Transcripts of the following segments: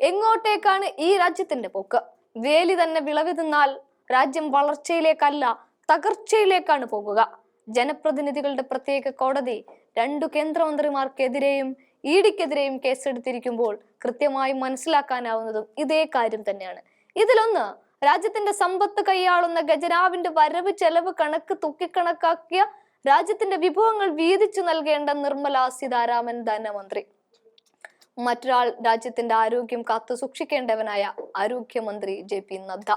എങ്ങോട്ടേക്കാണ് ഈ രാജ്യത്തിന്റെ പോക്ക്? വേലി തന്നെ വിളവ് തിന്നാൽ രാജ്യം വളർച്ചയിലേക്കല്ല തകർച്ചയിലേക്കാണ് പോകുക. ജനപ്രതിനിധികളുടെ പ്രത്യേക കോടതി രണ്ടു കേന്ദ്രമന്ത്രിമാർക്കെതിരെയും ഇ ഡിക്കെതിരെയും കേസെടുത്തിരിക്കുമ്പോൾ കൃത്യമായി മനസ്സിലാക്കാനാവുന്നതും ഇതേ കാര്യം തന്നെയാണ്. ഇതിലൊന്ന് രാജ്യത്തിന്റെ സമ്പത്ത് കൈയാളുന്ന ഖജനാവിന്റെ വരവ് ചെലവ് കണക്ക് തൂക്കിക്കണക്കാക്കിയ രാജ്യത്തിന്റെ വിഭവങ്ങൾ വീതിച്ചു നൽകേണ്ട നിർമ്മല സീതാരാമൻ ധനമന്ത്രി. മറ്റൊരാൾ രാജ്യത്തിന്റെ ആരോഗ്യം കാത്തു സൂക്ഷിക്കേണ്ടവനായ ആരോഗ്യമന്ത്രി ജെ പി നദ്ദ.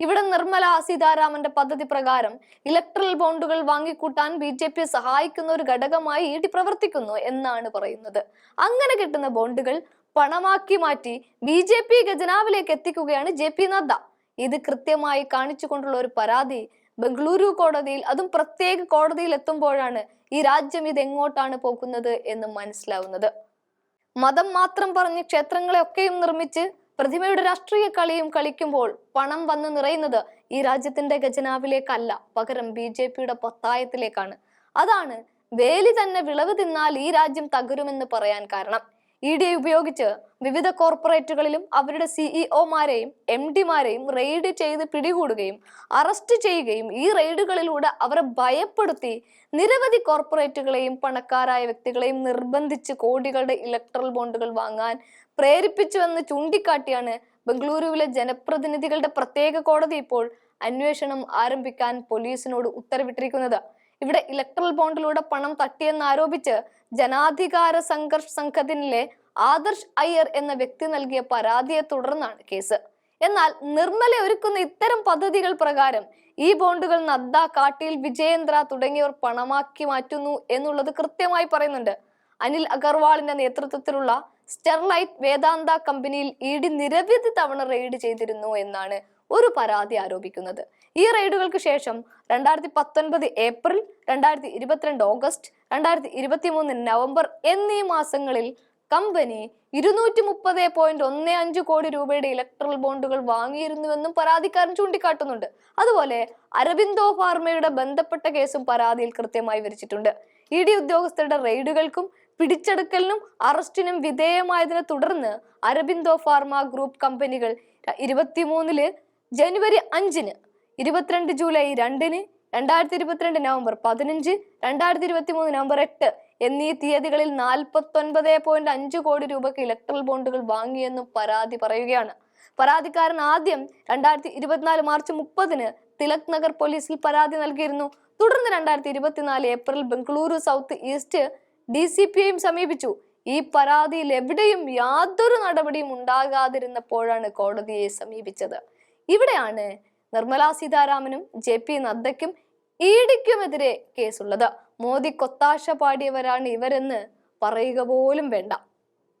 ഇവിടെ നിർമ്മല സീതാരാമന്റെ പദ്ധതി പ്രകാരം ഇലക്ട്രൽ ബോണ്ടുകൾ വാങ്ങിക്കൂട്ടാൻ ബി ജെ പി സഹായിക്കുന്ന ഒരു ഘടകമായി ഇ ഡി പ്രവർത്തിക്കുന്നു എന്നാണ് പറയുന്നത്. അങ്ങനെ കിട്ടുന്ന ബോണ്ടുകൾ പണമാക്കി മാറ്റി ബി ജെ പി ഖജനാവിലേക്ക് എത്തിക്കുകയാണ് ജെ പി നദ്ദ. ഇത് കൃത്യമായി കാണിച്ചുകൊണ്ടുള്ള ഒരു പരാതി ബംഗളൂരു കോടതിയിൽ അതും പ്രത്യേക കോടതിയിൽ എത്തുമ്പോഴാണ് ഈ രാജ്യം ഇത് എങ്ങോട്ടാണ് പോകുന്നത് എന്ന് മനസ്സിലാവുന്നത്. മതം മാത്രം പറഞ്ഞ് ക്ഷേത്രങ്ങളെയൊക്കെയും നിർമ്മിച്ച് പ്രതിമയുടെ രാഷ്ട്രീയ കളിയും കളിക്കുമ്പോൾ പണം വന്നു നിറയുന്നത് ഈ രാജ്യത്തിന്റെ ഖജനാവിലേക്കല്ല. പകരം ബി ജെ പിയുടെ പത്തായത്തിലേക്കാണ്. അതാണ് വേലി തന്നെ വിളവ് തിന്നാൽ ഈ രാജ്യം തകരുമെന്ന് പറയാൻ കാരണം. ഇ ഡി ഉപയോഗിച്ച് വിവിധ കോർപ്പറേറ്റുകളിലും അവരുടെ സിഇഒമാരെയും എം ഡിമാരെയും റെയ്ഡ് ചെയ്ത് പിടികൂടുകയും അറസ്റ്റ് ചെയ്യുകയും ഈ റെയ്ഡുകളിലൂടെ അവരെ ഭയപ്പെടുത്തി നിരവധി കോർപ്പറേറ്റുകളെയും പണക്കാരായ വ്യക്തികളെയും നിർബന്ധിച്ച് കോടികളുടെ ഇലക്ട്രൽ ബോണ്ടുകൾ വാങ്ങാൻ പ്രേരിപ്പിച്ചുവെന്ന് ചൂണ്ടിക്കാട്ടിയാണ് ബംഗളൂരുവിലെ ജനപ്രതിനിധികളുടെ പ്രത്യേക കോടതി ഇപ്പോൾ അന്വേഷണം ആരംഭിക്കാൻ പോലീസിനോട് ഉത്തരവിട്ടിരിക്കുന്നത്. ഇവിടെ ഇലക്ട്രൽ ബോണ്ടിലൂടെ പണം തട്ടിയെന്ന് ആരോപിച്ച് ജനാധികാര സംഘർഷ് സംഘത്തിനിലെ ആദർശ് അയ്യർ എന്ന വ്യക്തി നൽകിയ പരാതിയെ തുടർന്നാണ് കേസ്. എന്നാൽ നിർമ്മല ഒരുക്കുന്ന ഇത്തരം പദ്ധതികൾ പ്രകാരം ഈ ബോണ്ടുകൾ നദ്ദ കാട്ടിൽ വിജയേന്ദ്ര തുടങ്ങിയവർ പണമാക്കി മാറ്റുന്നു എന്നുള്ളത് കൃത്യമായി പറയുന്നുണ്ട്. അനിൽ അഗർവാളിന്റെ നേതൃത്വത്തിലുള്ള സ്റ്റെർലൈറ്റ് വേദാന്ത കമ്പനിയിൽ ഇ ഡി നിരവധി തവണ റെയ്ഡ് ചെയ്തിരുന്നു എന്നാണ് ഒരു പരാതി ആരോപിക്കുന്നത്. ഈ റെയ്ഡുകൾക്ക് ശേഷം രണ്ടായിരത്തി പത്തൊൻപത് ഏപ്രിൽ രണ്ടായിരത്തി ഇരുപത്തിരണ്ട് ഓഗസ്റ്റ് രണ്ടായിരത്തി ഇരുപത്തി മൂന്ന് നവംബർ എന്നീ മാസങ്ങളിൽ കമ്പനി ഇരുന്നൂറ്റി മുപ്പത് പോയിന്റ് ഒന്ന് അഞ്ച് കോടി രൂപയുടെ ഇലക്ട്രൽ ബോണ്ടുകൾ വാങ്ങിയിരുന്നുവെന്നും പരാതിക്കാരൻ ചൂണ്ടിക്കാട്ടുന്നുണ്ട്. അതുപോലെ അരവിന്ദോ ഫാർമയുടെ ബന്ധപ്പെട്ട കേസും പരാതിയിൽ കൃത്യമായി വിവരിച്ചിട്ടുണ്ട്. ഇ ഡി ഉദ്യോഗസ്ഥരുടെ റെയ്ഡുകൾക്കും പിടിച്ചെടുക്കലിനും അറസ്റ്റിനും വിധേയമായതിനെ തുടർന്ന് അരബിന്ദോ ഫാർമ ഗ്രൂപ്പ് കമ്പനികൾ ഇരുപത്തിമൂന്നിൽ ജനുവരി അഞ്ചിന് ഇരുപത്തിരണ്ട് ജൂലൈ രണ്ടിന് രണ്ടായിരത്തി ഇരുപത്തിരണ്ട് നവംബർ പതിനഞ്ച് രണ്ടായിരത്തി ഇരുപത്തി മൂന്ന് നവംബർ എട്ട് എന്നീ തീയതികളിൽ നാൽപ്പത്തൊൻപത് പോയിന്റ് അഞ്ച് കോടി രൂപയ്ക്ക് ഇലക്ട്രൽ ബോണ്ടുകൾ വാങ്ങിയെന്നും പരാതി പറയുകയാണ്. പരാതിക്കാരൻ ആദ്യം രണ്ടായിരത്തി ഇരുപത്തിനാല് മാർച്ച് മുപ്പതിന് തിലക് നഗർ പോലീസിൽ പരാതി നൽകിയിരുന്നു. തുടർന്ന് രണ്ടായിരത്തി ഇരുപത്തിനാല് April Bengaluru south east D C പിയെയും സമീപിച്ചു. ഈ പരാതിയിൽ എവിടെയും യാതൊരു നടപടിയും ഉണ്ടാകാതിരുന്നപ്പോഴാണ് കോടതിയെ സമീപിച്ചത്. ഇവിടെയാണ് നിർമ്മലാ സീതാരാമനും ജെ പി നദ്ദയ്ക്കും ഇ ഡിക്കുമെതിരെ കേസുള്ളത്. മോദി കൊത്താശ പാടിയവരാണ് ഇവരെന്ന് പറയുക പോലും വേണ്ട.